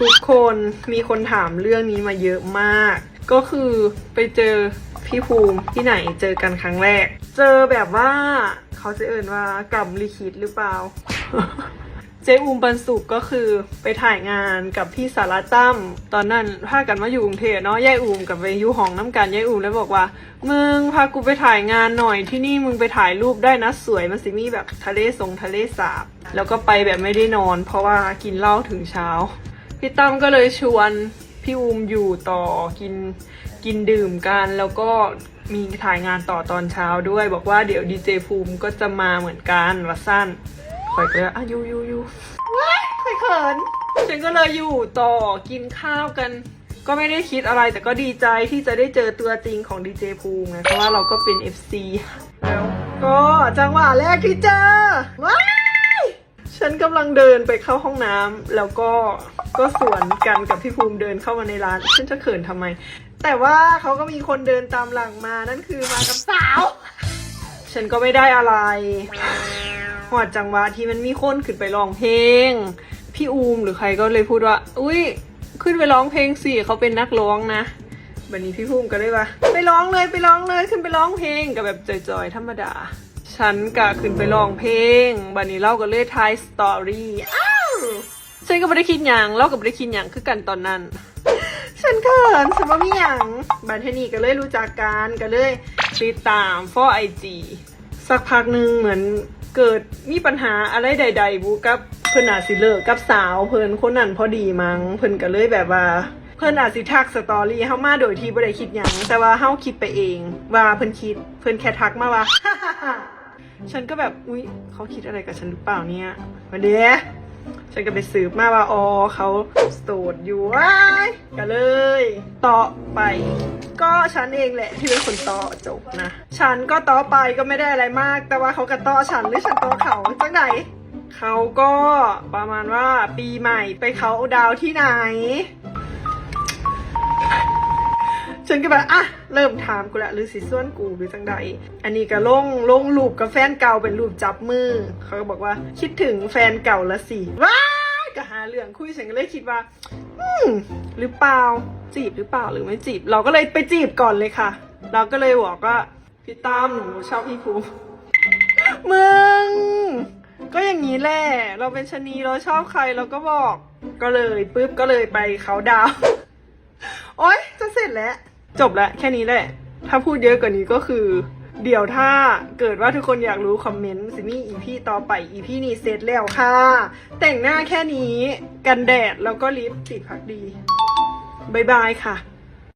ทุกคนมีคนถามเรื่องนี้มาเยอะมาก ก็คือไปเจอพี่ภูมิที่ไหนเจอกันครั้งแรก เจอแบบว่าเขาจะเอ่นว่ากล่ำลิขิตหรือเปล่า เจ๊อูมปันสุกก็คือไปถ่ายงานกับพี่สาระตั้มตอนนั้นพากันมาอยู่กรุงเทพเนาะยายอูมกับไปอยูห้องน้ำกันยายอูมแล้วบอกว่า มึงพากูไปถ่ายงานหน่อยที่นี่มึงไปถ่ายรูปได้นะสวยมันสิมีแบบทะเลทรงทะเลสาบ แล้วก็ไปแบบไม่ได้นอน เพราะว่ากินเหล้าถึงเช้า พี่ตั้มก็เลยชวนพี่อูมอยู่ต่อกินกินดื่มกัน แล้วก็มีถ่ายงานต่อตอนเช้าด้วย บอกว่าเดี๋ยวดีเจภูมิก็จะมาเหมือนกันวัดสั้นคอยก็เลยอะอยูอยูอยูว้ายคอยเขินฉันก็เลยอยู่ต่อกินข้าวกัน ก็ไม่ได้คิดอะไรแต่ก็ดีใจที่จะได้เจอตัวจริงของดีเจภูมิไงเพราะว่าเราก็เป็น FC แล้วก็จังหวะแรกที่เจอว้ายฉันกำลังเดินไปเข้าห้องน้ำแล้วก็ ก็สวนกันกับพี่ภูมิเดินเข้ามาในร้านฉันจะเขินทำไม แต่ว่าเขาก็มีคนเดินตามหลังมานั่นคือมากับสาว ฉันก็ไม่ได้อะไรหอดจังหวะที่มันมีคนขึ้นไปร้องเพลง พี่อูมหรือใครก็เลยพูดว่า อุ้ยขึ้นไปร้องเพลงสิเขาเป็นนักร้องนะแบบนี้พี่ภูมิก็เลยว่าไปร้องเลยไปร้องเลยขึ้นไปร้องเพลงกับแบบจอยๆธรรมดา ฉันกะขึ้นไปร้องเพลงบันนี้เล่าก็เลยทายสตอรี่อ้าว ฉันก็ไม่ได้คิดอย่างเล่าก็ไม่ได้คิดอย่างคือกันตอนนั้น ฉันเขินฉันว่ามีอย่างบันเทนี่ก็เลยรู้จักกันก็เลยติดตามฟอไอจีสักพักหนึ่งเหมือนเกิดมีปัญหาอะไรใด ๆ บูกับเพิ่อนอาจสิเลิกกับสาว เพิ่อนคนนั้นพอดีมั้งเพิ่อนก็เลยแบบว่าเพิ่อนอาจสิทักสตอรี่เฮามาโดยที่บ่ได้คิดหยังแต่ว่าเฮาคิดไปเอง ว่าเพิ่อนคิด เพิ่อนแค่ทักมาว่าฉันก็แบบอุ๊ยเขาคิดอะไรกับฉันหรือเปล่าเนี่ยวันเดีย ฉันก็ไปสืบมาว่าอ๋อเขาโสดอยู่ว้ายก็เลยต่อไป ก็ฉันเองแหละที่เป็นคนต่อจบนะ ฉันก็ต่อไปก็ไม่ได้อะไรมาก แต่ว่าเขาก็ต่อฉันหรือฉันต่อเขาจังไหนเขาก็ประมาณว่าปีใหม่ไปเขาดาวที่ไหน ฉันก็แบบอะเริ่มถามกูละหรือสิส่วนกูหรือจังใด อันนี้ก็ลงลงรูปกับแฟนเก่าเป็นรูปจับมือ เขาก็บอกว่าคิดถึงแฟนเก่าละสิว้าก็หาเรื่องคุยฉันก็เลยคิดว่า อืมหรือเปล่าจีบหรือเปล่าหรือไม่จีบ เราก็เลยไปจีบก่อนเลยค่ะ เราก็เลยบอกว่าพี่ตามหนูชอบพี่ภูมิมึงก็อย่างนี้แหละ เราเป็นชนีเราชอบใครเราก็บอก ก็เลยปุ๊บก็เลยไปเขาดาว โอ๊ย จะเสร็จแล้ว จบแล้วแค่นี้แหละ ถ้าพูดเยอะกว่านี้ก็คือ เดี๋ยวถ้าเกิดว่าทุกคนอยากรู้คอมเมนต์ซิมี่อีพีต่อไปอีพีนี้เสร็จแล้วค่ะ แต่งหน้าแค่นี้กันแดดแล้วก็ลิปติดพักดีบายบายค่ะ